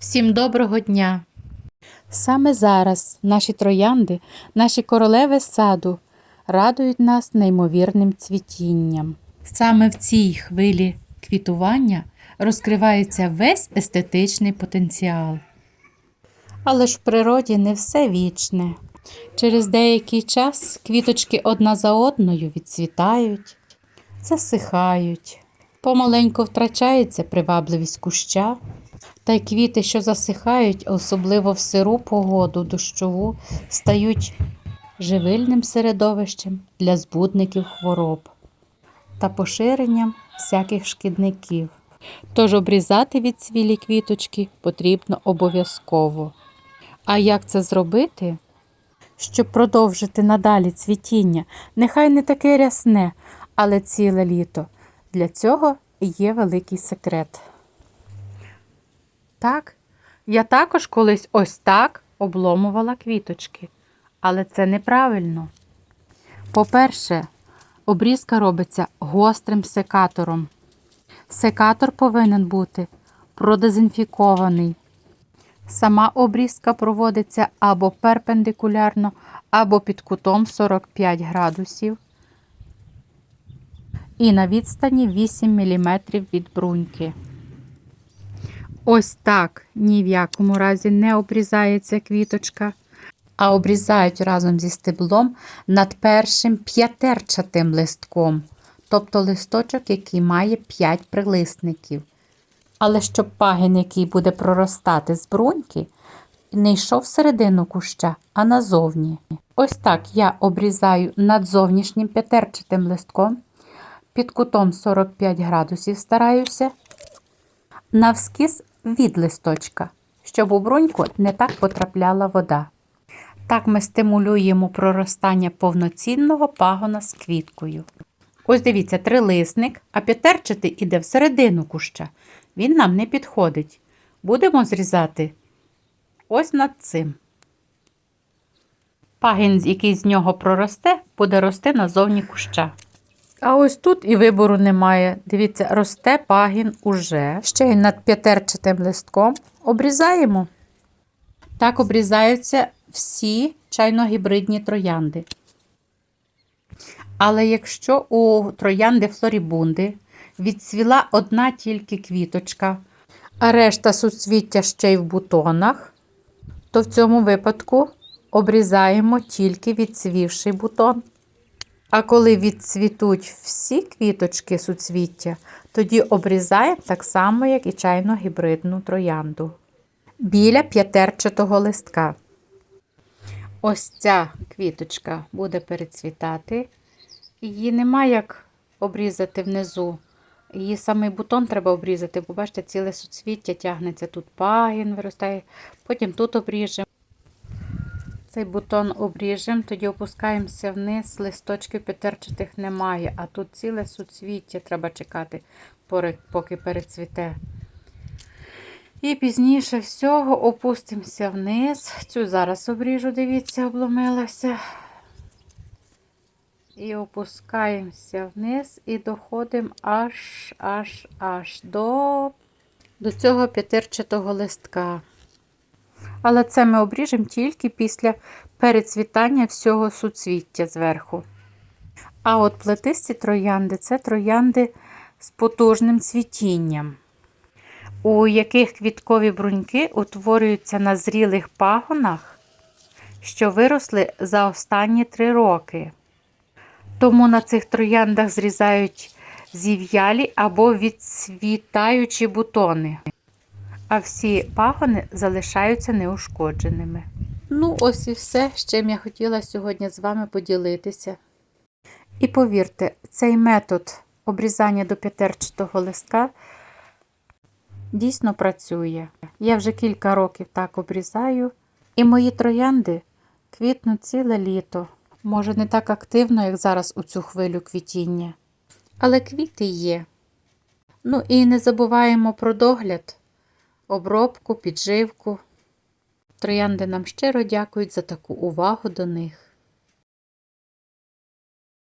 Всім доброго дня! Саме зараз наші троянди, наші королеви саду радують нас неймовірним цвітінням. Саме в цій хвилі квітування розкривається весь естетичний потенціал. Але ж в природі не все вічне. Через деякий час квіточки одна за одною відцвітають, засихають, помаленьку втрачається привабливість куща, та й квіти, що засихають, особливо в сиру погоду дощову, стають живильним середовищем для збудників хвороб та поширенням всяких шкідників. Тож обрізати відцвілі квіточки потрібно обов'язково. А як це зробити? Щоб продовжити надалі цвітіння, нехай не таке рясне, але ціле літо. Для цього є великий секрет. Так, я також колись ось так обломувала квіточки, але це неправильно. По-перше, обрізка робиться гострим секатором. Секатор повинен бути продезінфікований. Сама обрізка проводиться або перпендикулярно, або під кутом 45 градусів і на відстані 8 мм від бруньки. Ось так. Ні в якому разі не обрізається квіточка, а обрізають разом зі стеблом над першим п'ятерчатим листком, тобто листочок, який має 5 прилисників. Але щоб пагін, який буде проростати з бруньки, не йшов всередину куща, а назовні. Ось так я обрізаю над зовнішнім п'ятерчатим листком, під кутом 45 градусів стараюся, навскіз від листочка, щоб у бруньку не так потрапляла вода. Так ми стимулюємо проростання повноцінного пагона з квіткою. Ось дивіться, трилисник, а п'ятерчатий іде всередину куща. Він нам не підходить. Будемо зрізати ось над цим. Пагін, який з нього проросте, буде рости назовні куща. А ось тут і вибору немає. Дивіться, росте пагін уже. Ще й над п'ятерчатим листком. Обрізаємо. Так обрізаються всі чайно-гібридні троянди. Але якщо у троянди флорібунди відцвіла одна тільки квіточка, а решта суцвіття ще й в бутонах, то в цьому випадку обрізаємо тільки відцвівший бутон. А коли відцвітуть всі квіточки суцвіття, тоді обрізаємо так само, як і чайно-гібридну троянду. Біля п'ятерчатого листка. Ось ця квіточка буде перецвітати. Її нема як обрізати внизу. Її самий бутон треба обрізати, бо бачите, ціле суцвіття тягнеться. Тут пагін виростає, потім тут обріжемо. Цей бутон обріжемо, тоді опускаємося вниз, листочків п'ятерчатих немає, а тут ціле суцвіття треба чекати, поки перецвіте. І пізніше всього опустимося вниз. Цю зараз обріжу, дивіться, обломилася. І опускаємося вниз і доходимо аж аж аж до, до цього п'ятирчатого листка. Але це ми обріжемо тільки після перецвітання всього суцвіття зверху. А от плетисті троянди це троянди з потужним цвітінням, у яких квіткові бруньки утворюються на зрілих пагонах, що виросли за останні три роки. Тому на цих трояндах зрізають зів'ялі або відцвітаючі бутони а всі пагони залишаються неушкодженими. Ну, ось і все, з чим я хотіла сьогодні з вами поділитися. І повірте, цей метод обрізання до п'ятерчатого листка дійсно працює. Я вже кілька років так обрізаю, і мої троянди квітнуть ціле літо. Може, не так активно, як зараз у цю хвилю квітіння. Але квіти є. Ну і не забуваємо про догляд обробку, підживку. Троянди нам щиро дякують за таку увагу до них.